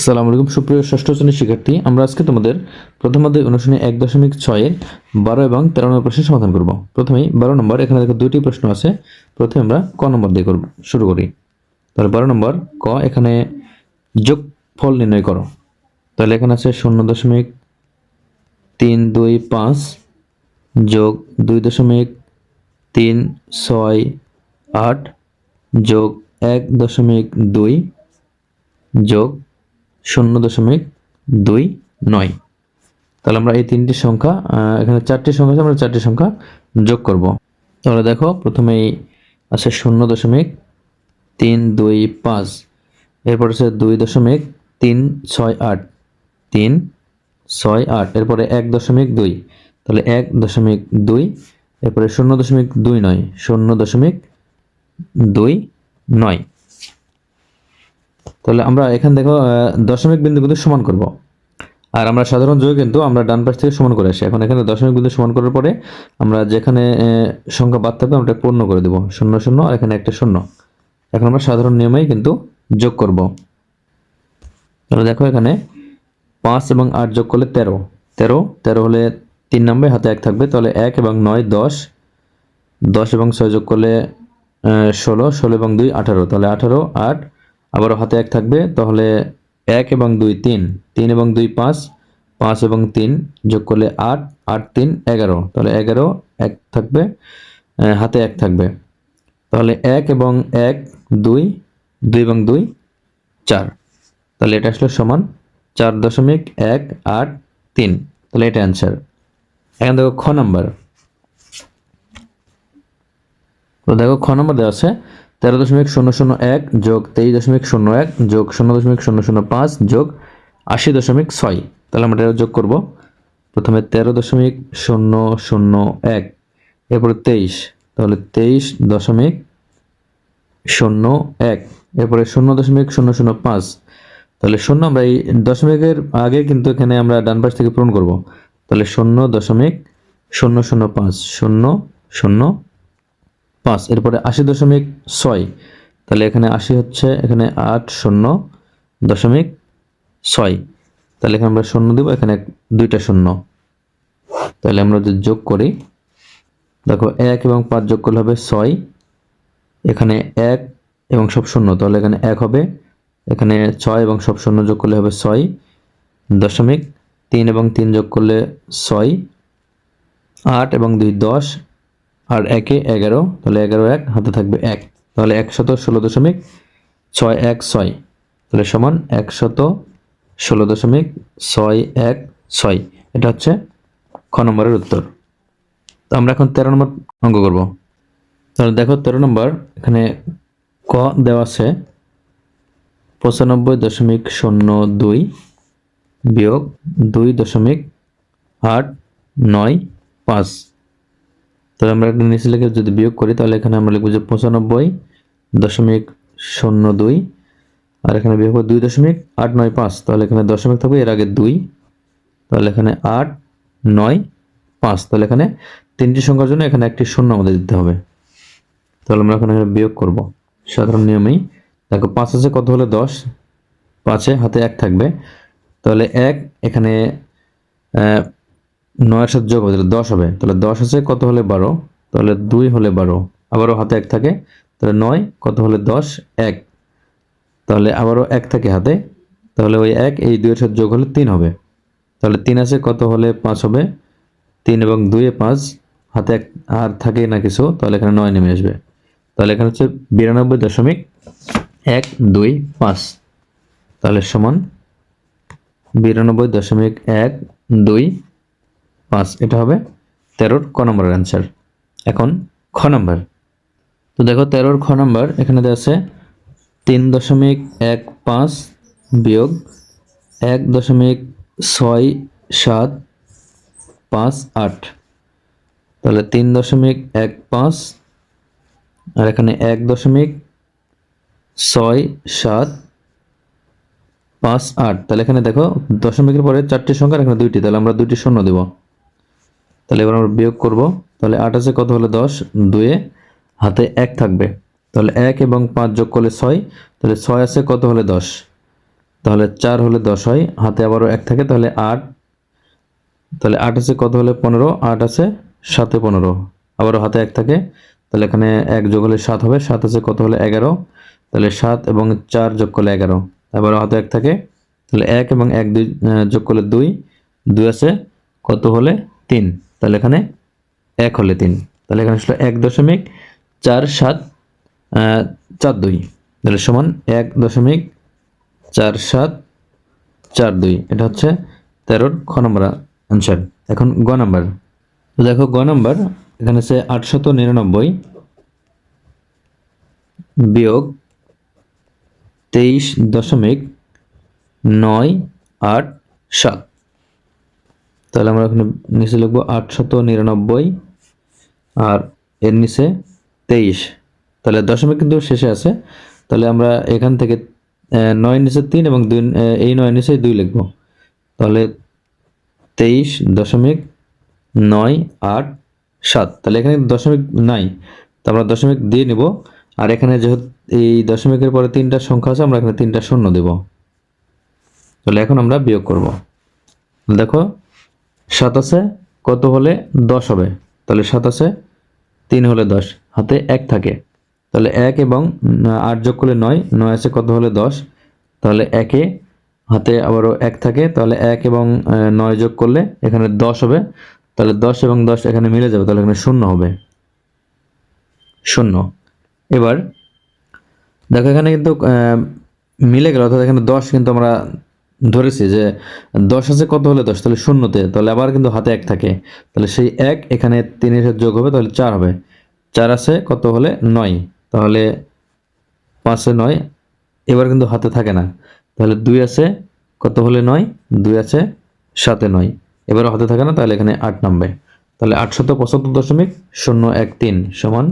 আসসালামু আলাইকুম। সুপ্রিয় ষষ্ঠ শ্রেণির শিক্ষার্থী, আমরা আজকে তোমাদের প্রথম অধ্যায় অনুশীলনী এক দশমিক ছয়ের বারো এবং তেরো নম্বর প্রশ্নের সমাধান করব। প্রথমেই বারো নম্বর, এখানে দেখো দুইটি প্রশ্ন আছে। প্রথমে আমরা ক নম্বর দিয়ে করব, শুরু করি। তাহলে বারো নম্বর, ক এখানে যোগফল নির্ণয় করো। তাহলে এখানে আছে শূন্য দশমিক তিন দুই পাঁচ যোগ দুই দশমিক তিন ছয় আট যোগ এক দশমিক দুই যোগ শূন্য দশমিক দুই নয়। তাহলে আমরা এই তিনটি সংখ্যা এখানে চারটি সংখ্যা আছে, আমরা চারটি সংখ্যা যোগ করব। তাহলে দেখো প্রথমেই আছে শূন্য দশমিক তিন দুই পাঁচ, এরপর আছে দুই দশমিক তিন ছয় আট, তিন ছয় আট, এরপরে এক দশমিক দুই, তাহলে এক দশমিক দুই, এরপরে শূন্য দশমিক দুই নয়, শূন্য দশমিক দুই নয়। তাহলে আমরা এখান দেখো দশমিক বিন্দু কিন্তু সমান করব। আর আমরা সাধারণ যোগ কিন্তু আমরা ডান পাশ থেকে সমান করে আসি। এখন এখানে দশমিক বিন্দু সমান করার পরে আমরা যেখানে সংখ্যা বাদ থাকবে, আমরা পূর্ণ করে দেবো। শূন্য শূন্য, আর এখানে একটা শূন্য। এখন আমরা সাধারণ নিয়মেই কিন্তু যোগ করব। তাহলে দেখো এখানে পাঁচ এবং আট যোগ করলে তেরো। তেরো তেরো হলে তিন নম্বরে, হাতে এক থাকবে। তাহলে এক এবং নয়, দশ। দশ এবং ছয় যোগ করলে ষোলো। ষোলো এবং দুই, আঠারো। তাহলে আঠারো, আট আবারও হাতে এক থাকবে, তাহলে এক এবং দুই তিন তিন এবং দুই পাঁচ পাঁচ এবং তিন যোগ করলে আট আট তিন এগারো, তাহলে এগারো এক থাকবে হাতে এক থাকবে। তাহলে এক এবং এক, দুই দুই এবং দুই, চার। তাহলে এটা আসলে সমান চার দশমিক এক আট তিন। তাহলে এটা অ্যান্সার এখন দেখো খ নাম্বার। তো দেখো খ নম্বর দেওয়া আছে তেরো দশমিক শূন্য শূন্য এক যোগ তেইশ দশমিক শূন্য এক যোগ শূন্য দশমিক শূন্য শূন্য পাঁচ যোগ আশি দশমিক ছয়। তাহলে আমরা এটা যোগ করব। প্রথমে তেরো দশমিক শূন্য শূন্য এক, এরপরে তেইশ। তাহলে তেইশ দশমিক শূন্য এক, এরপরে শূন্য দশমিক শূন্য শূন্য পাঁচ। তাহলে শূন্য আমরা এই দশমিকের আগে কিন্তু এখানে আমরা ডান পাশ থেকে পূরণ করব। তাহলে শূন্য দশমিক শূন্য শূন্য পাঁচ, শূন্য শূন্য পাঁচ, এরপরে আশি দশমিক ছয়। তাহলে এখানে আশি হচ্ছে, এখানে আট শূন্য দশমিক ছয়। তাহলে এখানে আমরা শূন্য দেবো, এখানে দুইটা শূন্য। তাহলে আমরা যদি যোগ করি, দেখো এক এবং পাঁচ যোগ করলে হবে ছয়। এখানে এক এবং সব শূন্য, তাহলে এখানে এক হবে। এখানে ছয় এবং সব শূন্য যোগ করলে হবে ছয় দশমিক তিন এবং তিন যোগ করলে ছয়। আট এবং দুই দশ আর একে এগারো, তাহলে এগারো এক, হাতে থাকবে এক। তাহলে একশত ষোলো দশমিক ছয় এক ছয়, তাহলে সমান একশত ষোলো দশমিক ছয় এক ছয়। এটা হচ্ছে খ নম্বরের উত্তর। তো আমরা এখন তেরো নম্বর অঙ্ক করব। তাহলে দেখো তেরো নম্বর, এখানে ক দেওয়া আছে, পঁচানব্বই দশমিক শূন্য দুই বিয়োগ দুই দশমিক আট নয় পাঁচ। তাহলে আমরা একটা নিচে লিখে যদি বিয়োগ করি, তাহলে এখানে আমরা লিখব যে পঁচানব্বই দশমিক শূন্য দুই, আর এখানে বিয়োগ দুই দশমিক আট নয় পাঁচ। তাহলে এখানে দশমিক থাকবে, এর আগে দুই, তাহলে এখানে আট নয় পাঁচ। তাহলে এখানে তিনটি সংখ্যার জন্য এখানে একটি শূন্য আমাদের দিতে হবে। তাহলে আমরা এখানে বিয়োগ করব। সাধারণ নিয়মেই। দেখো, পাঁচ আছে কত হলে দশ? পাঁচে, হাতে এক থাকবে। তাহলে এক, এখানে নয়ের সাথে যোগ হবে, তাহলে দশ হবে। তাহলে দশ আছে, কত হলে বারো? তাহলে দুই হলে বারো। আবারও হাতে এক থাকে। তাহলে নয়, কত হলে দশ? এক। তাহলে আবারও এক থাকে হাতে। তাহলে ওই এক, এই দুইয়ের সাথে যোগ হলে তিন হবে। তাহলে তিন আছে, কত হলে পাঁচ হবে? তিন এবং দুইয়ে পাঁচ। হাতে এক আর থাকে না কিছু, তাহলে এখানে নয় নেমে আসবে। তাহলে এখানে হচ্ছে বিরানব্বই দশমিক এক দুই পাঁচ। তাহলে সমান বিরানব্বই দশমিক এক দুই পাঁচ, এটা হবে তেরোর ক নম্বরের অ্যান্সার এখন খ নম্বর। তো দেখো তেরোর খ নম্বর, এখানে আছে তিন দশমিক এক পাঁচ বিয়োগ এক দশমিক ছয় সাত পাঁচ আট। তাহলে তিন দশমিক এক পাঁচ আর এখানে এক দশমিক ছয় সাত পাঁচ আট। তাহলে এখানে দেখো দশমিকের পরে চারটি সংখ্যা এখানে দুইটি, তাহলে আমরা দুইটি শূন্য দেব। তাহলে এবার আমরা বিয়োগ করব। তাহলে আছে কত হলে? দশ। দুয়ে হাতে এক থাকবে। তাহলে এক এবং পাঁচ যোগ করলে ছয়। তাহলে ছয় আছে কত হলে? দশ। তাহলে চার হলে দশ হয়। হাতে আবারও এক থাকে। তাহলে আট। তাহলে আট আছে কত হলে? পনেরো। আট আছে সাতে পনেরো। আবারও হাতে এক থাকে। তাহলে এখানে এক যোগ হলে সাত হবে। সাত আছে কত হলে? এগারো। তাহলে সাত এবং চার যোগ করলে এগারো। আবারও হাতে এক থাকে। তাহলে এক এবং এক দুই যোগ করলে দুই। দুই আছে কত হলে? তিন। তাহলে এখানে এক হলে তিন। তাহলে এখানে আসলে এক দশমিক চার সাত চার দুই। তাহলে সমান এক দশমিক চার সাত, চার দুই। এটা হচ্ছে তেরোর খ নম্বর অ্যান্সার এখন গ নাম্বার। তো দেখো গ নাম্বার, এখানে আছে আটশত নিরানব্বই বিয়োগ তেইশ দশমিক নয় আট সাত। তাহলে আমরা এখানে নিচে লিখব আটশত নিরানব্বই আর এর নিচে তেইশ। তাহলে দশমিক কিন্তু শেষে আছে। তাহলে আমরা এখান থেকে নয় নিচে তিন এবং দুই এই নয় নিচে দুই লিখব। তাহলে তেইশ দশমিক নয় আট সাত। তাহলে এখানে দশমিক নাই। তো আমরা দশমিক দিয়ে নিব। আর এখানে যেহেতু এই দশমিকের পরে তিনটা সংখ্যা আছে, আমরা এখানে তিনটা শূন্য দেব। তাহলে এখন আমরা বিয়োগ করব। দেখো সাতাশে কত হলে দশ হবে? তাহলে সাতাশে তিন হলে দশ। হাতে এক থাকে। তাহলে এক এবং আট যোগ করলে নয় নয় আছে কত হলে দশ? তাহলে একে, হাতে আবারও এক থাকে, তাহলে এক এবং নয় যোগ করলে এখানে দশ হবে। তাহলে দশ এবং দশ এখানে মিলে যাবে, তাহলে এখানে শূন্য হবে। শূন্য। এবার, দেখো এখানে কিন্তু মিলে গেল, অর্থাৎ এখানে দশ কিন্তু আমরা ধরেছি যে দশ আছে কত হলে দশ? তাহলে শূন্যতে। তাহলে আবার কিন্তু হাতে এক থাকে। তাহলে সেই এক এখানে তিনের সাথে যোগ হবে, তাহলে চার হবে। চার আছে কত হলে নয়। তাহলে পাঁচে নয়, এবার কিন্তু হাতে থাকে না। তাহলে দুই আছে কত হলে নয়? দুই আছে সাতে নয়। এবার হাতে থাকে না, তাহলে এখানে আট নামবে। তাহলে আটশত পঁচাত্তর দশমিক শূন্য এক তিন সমান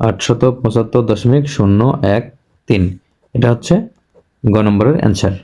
আটশত পঁচাত্তর দশমিক শূন্য এক তিন। এটা হচ্ছে গ নম্বরের অ্যান্সার